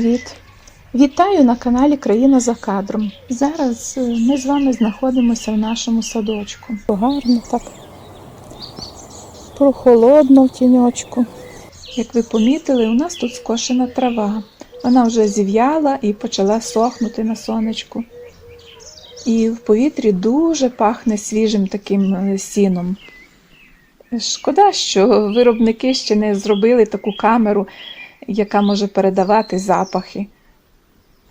привіт! Вітаю на каналі Країна за кадром. Зараз е, ми з вами знаходимося в нашому садочку. Гарно так. Прохолодно в тіньочку. Як ви помітили, у нас тут скошена трава. Вона вже зів'яла і почала сохнути на сонечку. І в повітрі дуже пахне свіжим таким е, сіном. Шкода, що виробники ще не зробили таку камеру, яка може передавати запахи.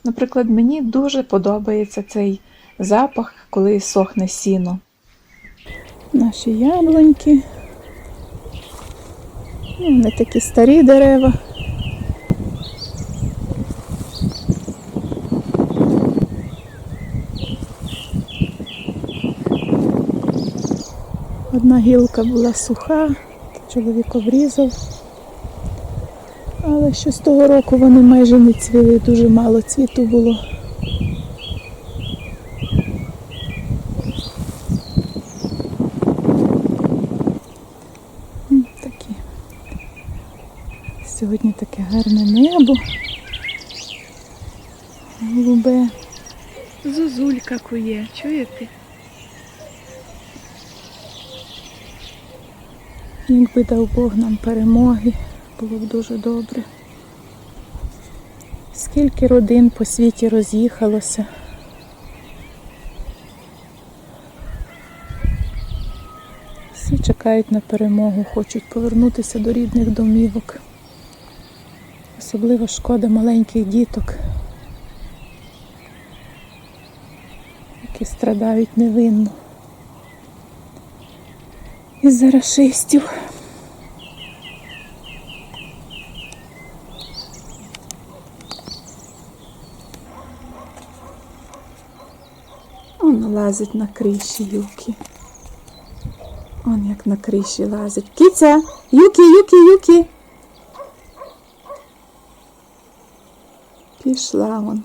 Наприклад, мені дуже подобається цей запах, коли сохне сіно. Наші яблуньки. Ну, Вони такі старі дерева. Одна гілка була суха, чоловік обрізав. Але ще з того року вони майже не цвіли, дуже мало цвіту було. Такі. Сьогодні таке гарне небо. Голубе. Зозулька кує, чуєте? Якби дав Бог нам перемоги, було б дуже добре. Скільки родин по світі роз'їхалося. Всі чекають на перемогу, хочуть повернутися до рідних домівок. Особливо шкода маленьких діток, які страдають невинно. Із-за рашистів. Он лазить на криші юки. Он як на криші лазить. Кіця! Юкі, юкі, юкі. Пішла вон.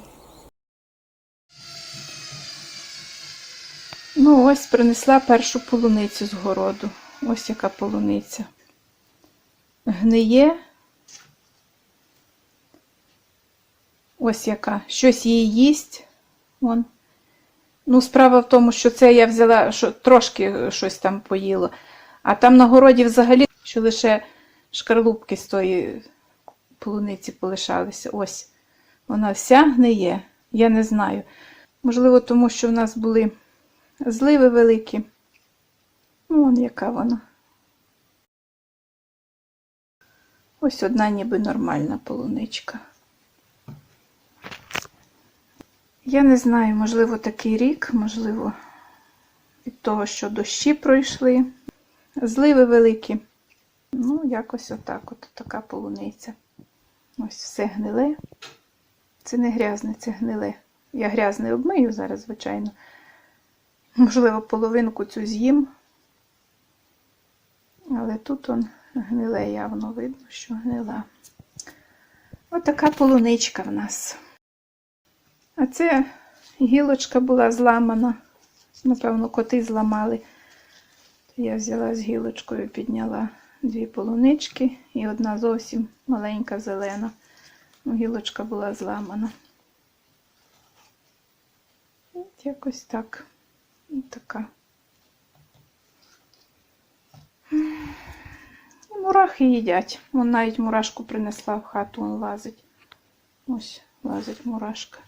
Ну, ось принесла першу полуницю з городу. Ось яка полуниця. Гниє. Ось яка. Щось її їсть. Вон. Ну, справа в тому, що це я взяла, що трошки щось там поїло. А там на городі взагалі, що лише шкарлупки з тої полуниці полишалися. Ось. Вона вся гниє. Я не знаю. Можливо, тому що в нас були зливи великі. Ну, вон яка вона. Ось одна ніби нормальна полуничка. Я не знаю, можливо, такий рік, можливо, від того, що дощі пройшли. Зливи великі. Ну, якось отак, от така полуниця. Ось все гниле. Це не грязне, це гниле. Я грязне обмию зараз, звичайно. Можливо, половинку цю з'їм. Але тут он гниле явно видно, що гнила. Отака полуничка в нас. А це гілочка була зламана. Напевно, коти зламали. Я взяла з гілочкою, підняла дві полунички і одна зовсім маленька зелена. Ну, гілочка була зламана. От якось так. І така. І мурахи їдять. Вон навіть мурашку принесла в хату, он лазить. Ось лазить мурашка.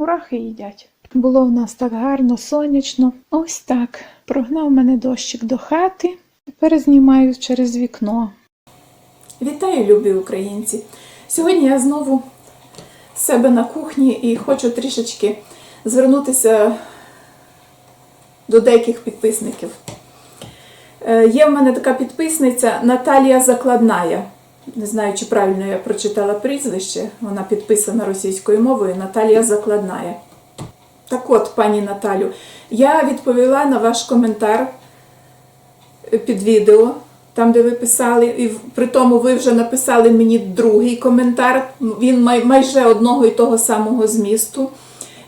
Мурахи їдять. Було в нас так гарно, сонячно. Ось так. Прогнав мене дощик до хати. Тепер знімаю через вікно. Вітаю, любі українці! Сьогодні я знову з себе на кухні і хочу трішечки звернутися до деяких підписників. Е, Є в мене така підписниця Наталія Закладная. Не знаю, чи правильно я прочитала прізвище. Вона підписана російською мовою Наталія Закладная. Так от, пані Наталю, я відповіла на ваш коментар під відео, там, де ви писали, і при тому ви вже написали мені другий коментар. Він май- майже одного і того самого змісту.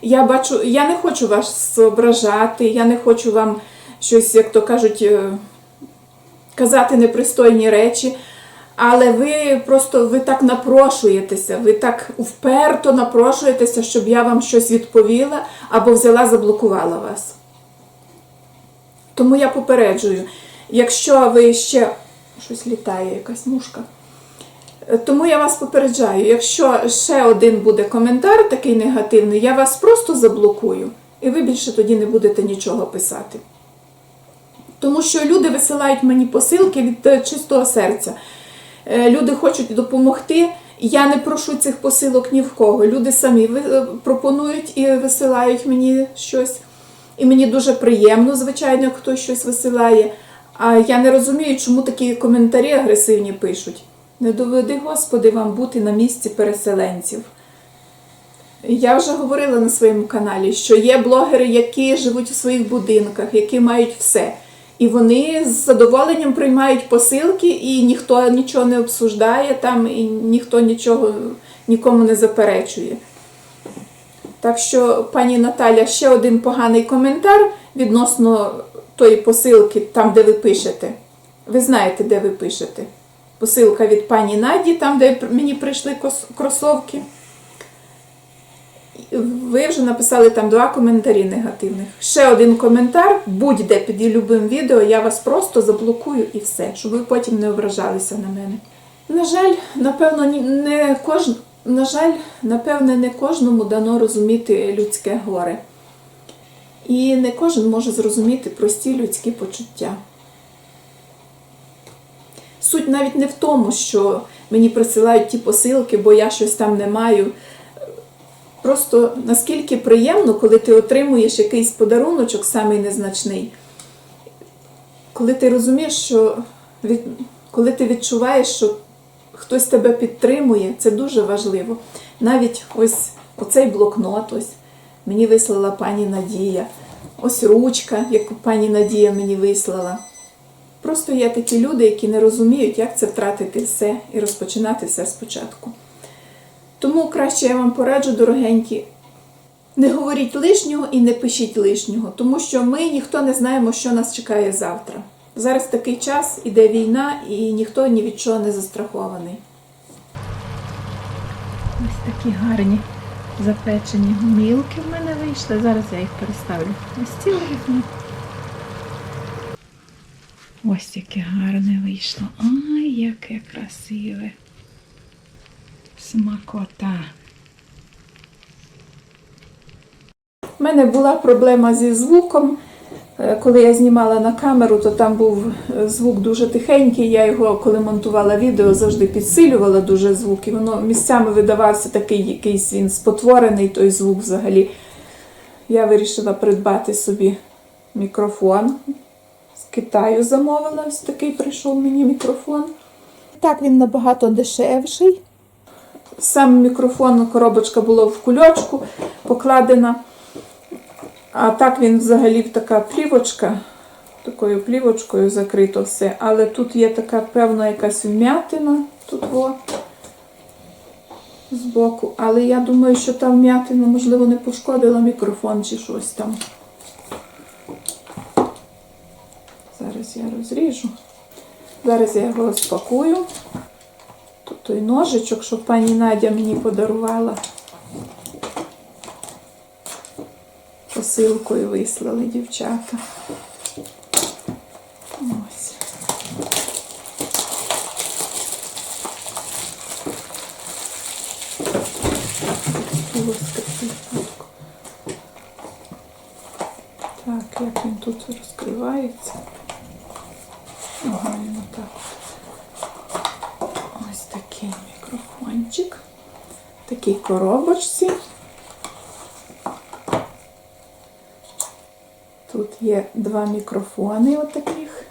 Я бачу, я не хочу вас ображати, я не хочу вам щось, як то кажуть, е, казати непристойні речі. Але ви просто ви так напрошуєтеся, ви так вперто напрошуєтеся, щоб я вам щось відповіла або взяла, заблокувала вас. Тому я попереджую, якщо ви ще щось літає, якась мушка. Е, Тому я вас попереджаю, якщо ще один буде коментар такий негативний, я вас просто заблокую, і ви більше тоді не будете нічого писати. Тому що люди висилають мені посилки від е, чистого серця. Е, Люди хочуть допомогти. Я не прошу цих посилок ні в кого. Люди самі е, пропонують і висилають мені щось. І мені дуже приємно, звичайно, хтось щось висилає. А я не розумію, чому такі коментарі агресивні пишуть. Не доведи, Господи, вам бути на місці переселенців. Я вже говорила на своєму каналі, що є блогери, які живуть у своїх будинках, які мають все. І вони з задоволенням приймають посилки, і ніхто нічого не обсуждає там, і ніхто нічого нікому не заперечує. Так що, пані Наталя, ще один поганий коментар відносно тої посилки, там, де ви пишете. Ви знаєте, де ви пишете. Посилка від пані Наді, там, де мені прийшли кросовки. Ви вже написали там два коментарі негативних. Ще один коментар, будь-де під любим відео, я вас просто заблокую і все, щоб ви потім не ображалися на мене. На жаль, напевно, не кож... на жаль, напевне, не кожному дано розуміти людське горе. І не кожен може зрозуміти прості людські почуття. Суть навіть не в тому, що мені присилають ті посилки, бо я щось там не маю. Просто наскільки приємно, коли ти отримуєш якийсь подаруночок, самий незначний, коли ти розумієш, що від... коли ти відчуваєш, що хтось тебе підтримує, це дуже важливо. Навіть ось оцей блокнот, ось мені вислала пані Надія, ось ручка, яку пані Надія мені вислала. Просто є такі люди, які не розуміють, як це втратити все і розпочинати все спочатку. Тому краще я вам пораджу, дорогенькі, не говоріть лишнього і не пишіть лишнього, тому що ми ніхто не знаємо, що нас чекає завтра. Зараз такий час, іде війна, і ніхто ні від чого не застрахований. Ось такі гарні запечені гумілки в мене вийшли. Зараз я їх переставлю на стіл. Ось яке гарне вийшло. Ай, яке красиве. Смакота. У мене була проблема зі звуком. Е, Коли я знімала на камеру, то там був е, звук дуже тихенький. Я його, коли монтувала відео, завжди підсилювала дуже звук. І воно місцями видавався такий якийсь він спотворений, той звук взагалі. Я вирішила придбати собі мікрофон. З Китаю замовила ось такий прийшов мені мікрофон. Так він набагато дешевший. Сам мікрофон, коробочка була в кульочку покладена. А так він взагалі така плівочка, такою плівочкою закрито все. Але тут є така певна якась вмятина тут во, збоку. Але я думаю, що та вмятина, можливо, не пошкодила мікрофон чи щось там. Зараз я розріжу. Зараз я його розпакую. Той ножичок, що пані Надя мені подарувала. Посилкою вислали дівчата. Ось. Плоский футк. Так, як він тут розкривається. Ага, він отак. Ось такий мікрофончик. Такій коробочці. Тут є два мікрофони отаких.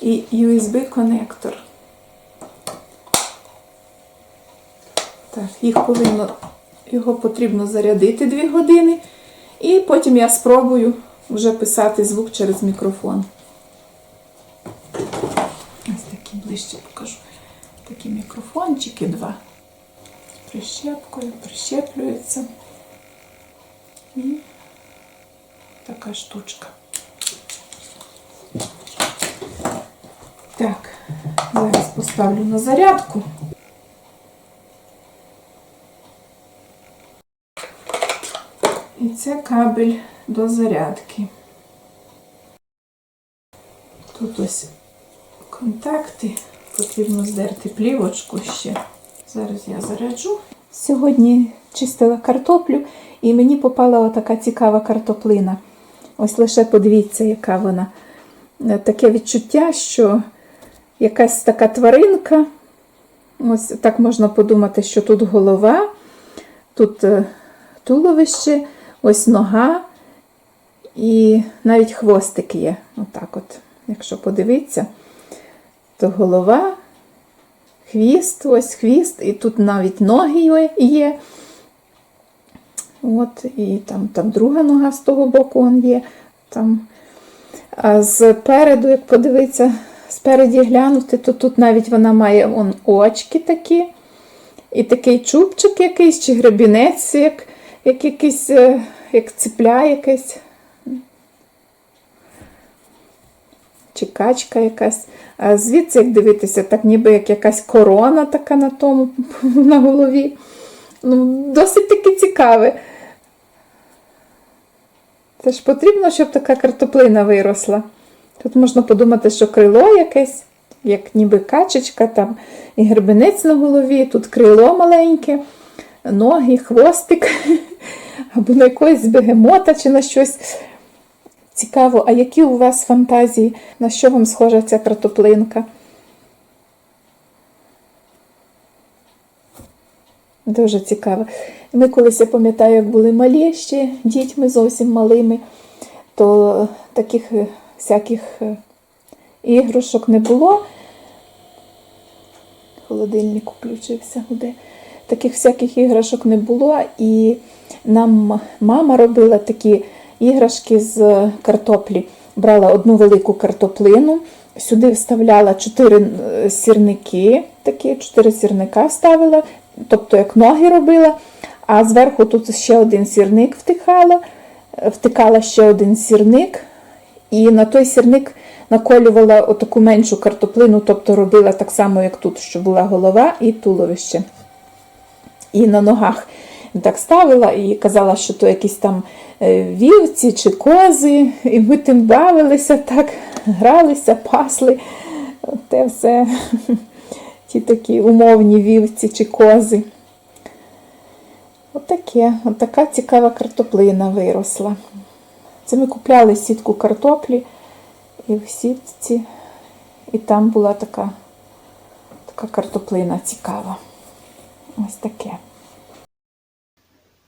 І USB-конектор. Так, їх повинно, його потрібно зарядити 2 години. І потім я спробую вже писати звук через мікрофон. Ось такі ближче покажу. Такі мікрофончики два. Прищепкою, прищеплюється. І така штучка. Так, зараз поставлю на зарядку. І це кабель до зарядки. Тут ось контакти. Потрібно здерти плівочку ще. Зараз я заряджу. Сьогодні чистила картоплю і мені попала отака цікава картоплина. Ось лише подивіться, яка вона. Е, Таке відчуття, що якась така тваринка. Ось так можна подумати, що тут голова, тут е, туловище, ось нога і навіть хвостик є. Отак от, якщо подивитися, то голова, хвіст, ось хвіст, і тут навіть ноги є-. От, і там, там друга нога з того боку он є. Там. А спереду, як подивитися, спереді глянути, то тут навіть вона має он, очки такі. І такий чубчик якийсь, чи гребінець, як, як якийсь, е, як цепля якась. Чи качка якась. А звідси, як дивитися, так ніби як якась корона така на тому, на голові. Ну, досить таки цікаве. Це ж потрібно, щоб така картоплина виросла. Тут можна подумати, що крило якесь, як ніби качечка, там і гребенець на голові, тут крило маленьке, ноги, хвостик, або на якогось бегемота чи на щось. Цікаво, а які у вас фантазії, на що вам схожа ця картоплинка? Дуже цікаво. Ми колись, я пам'ятаю, як були малі ще дітьми зовсім малими, то таких е, всяких е, іграшок не було. Холодильник включився гуде. Таких всяких іграшок не було, і нам мама робила такі іграшки з картоплі. Брала одну велику картоплину, сюди вставляла чотири е, сірники, такі чотири сірника вставила, тобто як ноги робила, а зверху тут ще один сірник втикала, е, втикала ще один сірник, і на той сірник наколювала отаку меншу картоплину, тобто робила так само, як тут, що була голова і туловище. І на ногах так ставила і казала, що то якісь там е, вівці чи кози, і ми тим бавилися, так, гралися, пасли. Те все ті такі умовні вівці чи кози. Отаке, отака цікава картоплина виросла. Це ми купляли сітку картоплі, і в сітці, і там була така, така картоплина цікава. Ось таке.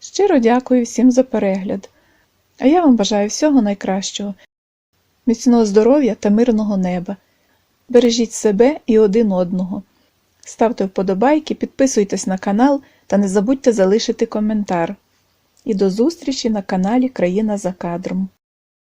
Щиро дякую всім за перегляд. А я вам бажаю всього найкращого, міцного здоров'я та мирного неба. Бережіть себе і один одного. Ставте вподобайки, підписуйтесь на канал та не забудьте залишити коментар. І до зустрічі на каналі Країна за кадром.